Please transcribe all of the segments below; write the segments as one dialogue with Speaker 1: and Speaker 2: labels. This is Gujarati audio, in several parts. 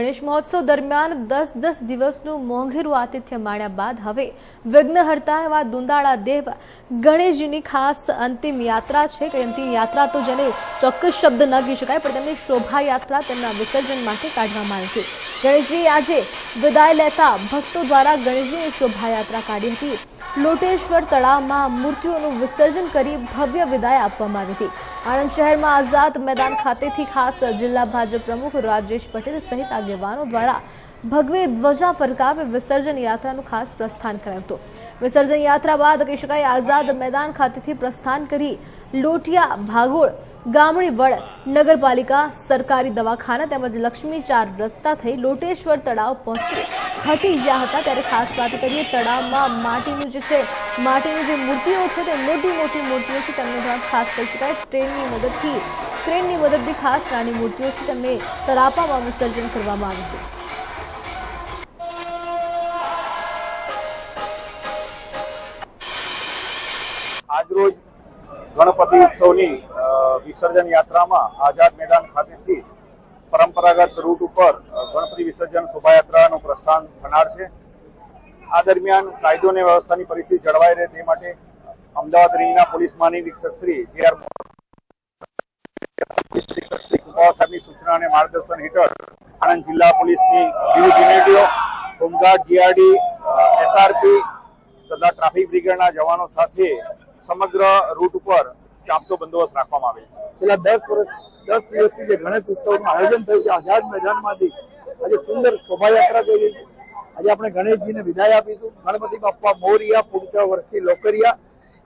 Speaker 1: ગણેશ મહોત્સવ દરમિયાન દસ દસ દિવસનું મોંઘેરું આતિથ્ય માણ્યા બાદ હવે વિઘ્નહર્તા એવા દુંદાળા દેવ ગણેશજીની ખાસ અંતિમ યાત્રા છે. કે અંતિમ યાત્રા તો જેને ચોક્કસ શબ્દ ન કહી શકાય, પણ તેમની શોભાયાત્રા તેમના વિસર્જન માટે કાઢવામાં આવી હતી. ગણેશજી આજે વિદાય લેતા ભક્તો દ્વારા ગણેશજીની શોભાયાત્રા કાઢી હતી. લોટેશ્વર તળાવમાં મૂર્તિઓનું વિસર્જન કરી ભવ્ય વિદાય આપવામાં આવી હતી. આણંદ શહેરમાં આઝાદ મેદાન ખાતેથી ખાસ જિલ્લા ભાજપ પ્રમુખ રાજેશ પટેલ સહિત આગેવાનો દ્વારા ભગવે ધ્વજા ફરકાવી વિસર્જન યાત્રાનું ખાસ પ્રસ્થાન કરાયું હતું વિસર્જન યાત્રા બાદ કહી શકાય આઝાદ મેદાન ખાતેથી પ્રસ્થાન કરી લોટિયા, ભાગોળ, ગામડી વડ, નગરપાલિકા, સરકારી દવાખાના તેમજ લક્ષ્મી ચાર રસ્તા થઈ લોટેશ્વર તળાવ પહોંચી હટી ગયા હતા. ત્યારે ખાસ વાત કરીએ તળાવમાં માટીનું જે છે, માટીની જે મૂર્તિઓ છે તે મોટી મોટી મૂર્તિઓ છે. તેમને ખાસ કહી શકાય. ટ્રેનની મદદથી ટ્રેનની મદદથી ખાસ નાની મૂર્તિઓ છે. તેમને તરાપામાં વિસર્જન કરવામાં આવ્યું હતું.
Speaker 2: આજરોજ ગણપતિ ઉત્સવની વિસર્જન યાત્રામાં આઝાદ મેદાન ખાતેથી પરંપરાગત રૂટ ઉપર ગણપતિ વિસર્જન શોભાયાત્રાનું પ્રસ્થાન થનાર છે. આ દરમિયાન કાયદો અને વ્યવસ્થાની પરિસ્થિતિ જળવાઈ રહે તે માટે અમદાવાદ રેન્જના પોલીસ મહાનિરીક્ષક શ્રી જે આર સાહેબની સૂચના અને માર્ગદર્શન હેઠળ આણંદ જિલ્લા પોલીસની વિવિધ યુનિટીઓ, હોમગાર્ડ, જીઆરડી એસઆરપી તથા ટ્રાફિક બ્રિગેડના જવાનો સાથે સમગ્ર રૂટ ઉપર ચાપતો બંદોબસ્ત રાખવામાં આવેલ છે.
Speaker 3: છેલ્લા દસ વર્ષ, દસ દિવસથી જે ગણેશ ઉત્સવનું આયોજન થયું છે, આઝાદ મેદાનમાંથી આજે સુંદર શોભાયાત્રા છે. આજે આપણે ગણેશજીને વિદાય આપીશું. ગણપતિ બાપા મોરિયા પૂરતા વર્ષથી લોકરિયા,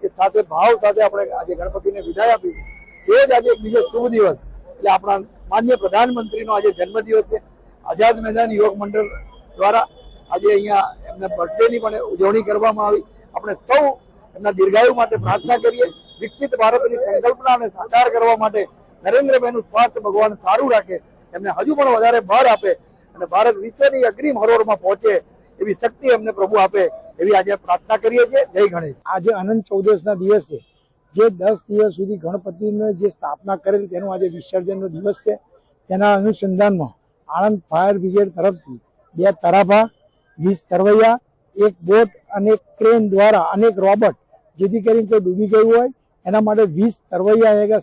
Speaker 3: એ સાથે ભાવ સાથે આપણે આજે ગણપતિને વિદાય આપીશું. એ જ આજે બીજો શુભ દિવસ. એટલે આપણા માન્ય પ્રધાનમંત્રીનો આજે જન્મદિવસ છે. આઝાદ મેદાન યુવક મંડળ દ્વારા આજે અહીંયા એમને બર્થડેની પણ ઉજવણી કરવામાં આવી. આપણે સૌ એમના દીર્ઘાયુ માટે પ્રાર્થના કરીએ. વિકસિત ભારતની સંકલ્પનાને સાકાર કરવા માટે નરેન્દ્રભાઈનું સ્વાસ્થ્ય ભગવાન સારું રાખે. એમને હજુ પણ વધારે બળ આપે અને ભારત વિશ્વની અગ્રીમ હરોળમાં પહોંચે એવી શક્તિ એમને પ્રભુ આપે એવી આજે પ્રાર્થના કરીએ છીએ. જય ગણેશ.
Speaker 4: આજે અનંત ચૌદશના દિવસે જે દસ દિવસ સુધી ગણપતિને જે સ્થાપના કરેલ તેનું આજે વિસર્જનનો દિવસ છે. તેના અનુસંધાનમાં આણંદ ફાયર બ્રિગેડ તરફથી બે તરાભા, વીસ તરવૈયા, એક બોટ અને ક્રેન દ્વારા અનેક રોબોટ જેથી કરીને કોઈ ડૂબી ગયું હોય એના માટે વીસ તરવૈયા